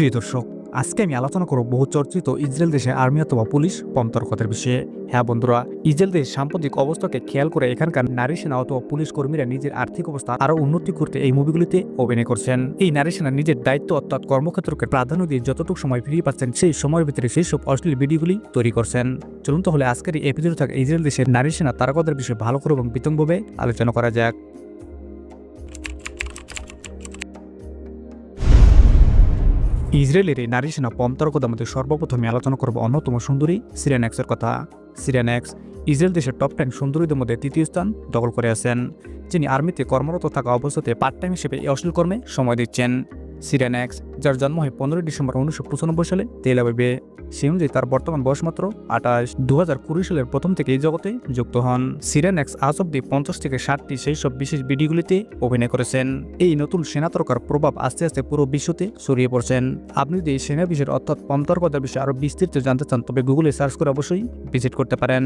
প্রিয় দর্শক, আজকে আমি আলোচনা করব বহু চর্চিত ইসরায়েল দেশে আর্মি অথবা পুলিশ পন্তর্কতের বিষয়ে। হ্যাঁ বন্ধুরা, ইসরায়েল দেশের সাম্প্রতিক অবস্থাকে খেয়াল করে এখানকার নারী সেনা অথবা পুলিশ কর্মীরা নিজের আর্থিক অবস্থা আরও উন্নতি করতে এই মুভিগুলিতে অভিনয় করছেন। এই নারী সেনা নিজের দায়িত্ব অর্থাৎ কর্মক্ষেত্রকে প্রাধান্য দিয়ে যতটুকু সময় ফিরিয়ে পাচ্ছেন, সেই সময়ের ভিতরে সেই সব অশ্লীল ভিডিওগুলি তৈরি করছেন। চলুন তাহলে আজকের এই এপিসোড থাকে ইসরায়েল দেশের নারী সেনা তারকাদের বিষয়ে ভালো করে এবং বিতংভাবে আলোচনা করা যাক। ইসরায়েলের এই নারী সেনা পমতারকদের মধ্যে সর্বপ্রথমে আলোচনা করব অন্যতম সুন্দরী সিরিয়ান এক্সের কথা। সিরিয়ান এক্স, ইসরায়েল দেশের টপ টেন সুন্দরীদের মধ্যে তৃতীয় স্থান দখল করে আছেন, যিনি আর্মিতে কর্মরত থাকা অবস্থাতে পার্ট টাইম হিসেবে এই অশ্লীল কর্মে সময় দিচ্ছেন। সিরিয়ানেক্স যার জন্ম হয় পনেরোই ডিসেম্বর উনিশশো পঁচানব্বই সালে, তেল আবিবে। সে অনুযায়ী তার বর্তমান বয়স মাত্র আঠাশ। দু সালের প্রথম থেকে এই জগতে যুক্ত হন। সিরিয়ানেক্স আজ অব্দি পঞ্চাশ থেকে ষাটটি সেই সব বিশেষ ভিডিওগুলিতে অভিনয় করেছেন। এই নতুন সেনা তরকার প্রভাব আস্তে আস্তে পুরো বিশ্বতে ছড়িয়ে পড়ছেন। আপনি যদি এই সেনা বিষয়ের অর্থাৎ পন্তর্কতার বিষয়ে আরও বিস্তৃত জানতে চান, তবে গুগলে সার্চ করে অবশ্যই ভিজিট করতে পারেন।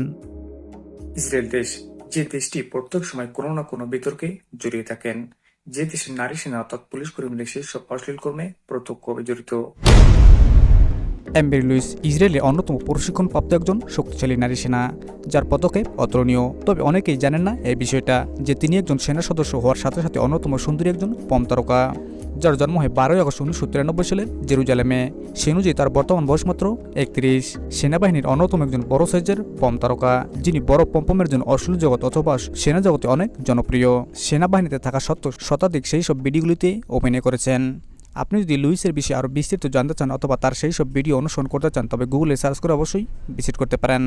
ইসরায়েল দেশ যে দেশটি প্রত্যেক সময় কোনো না কোনো বিতর্কে জড়িয়ে থাকেন। যে দেশের নারী সেনা অর্থাৎ পুলিশ কর্মীরা সেই সব অশ্লীল কর্মে প্রত্যক্ষভাবে জড়িত। অ্যাম্বের লুইস ইসরায়েলের অন্যতম প্রশিক্ষণপ্রাপ্ত একজন শক্তিশালী নারী সেনা, যার পদক্ষেপ অতুলনীয়। তবে অনেকেই জানেন না এই বিষয়টা, যে তিনি একজন সেনা সদস্য হওয়ার সাথে সাথে অন্যতম সুন্দরী একজন পম তারকা। যার জন্ম হয় বারোই আগস্ট উনিশশো তিরানব্বই সালে জেরুজালেমে। সে অনুযায়ী তার বর্তমান বয়স মাত্র একত্রিশ। সেনাবাহিনীর অন্যতম একজন বড় সাইজের পম তারকা, যিনি বড় পম্পমের জন্য অশ্লীল জগৎ অথবা সেনা জগতে অনেক জনপ্রিয়। সেনাবাহিনীতে থাকা সত্ত্বেও শতাধিক সেই সব ভিডিওগুলিতে অভিনয় করেছেন। আপনি যদি লুইসের বিষয়ে আরও বিস্তারিত জানতে চান অথবা তার সেই সব ভিডিও অনুসরণ করতে চান, তবে গুগলে সার্চ করে অবশ্যই ভিজিট করতে পারেন।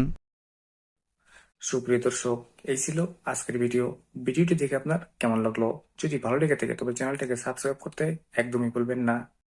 সুপ্রিয় দর্শক, এই ছিল আজকের ভিডিও ভিডিওটি দেখে আপনার কেমন লাগল? যদি ভালো লেগে থাকে, তবে চ্যানেলটাকে সাবস্ক্রাইব করতে একদমই ভুলবেন না।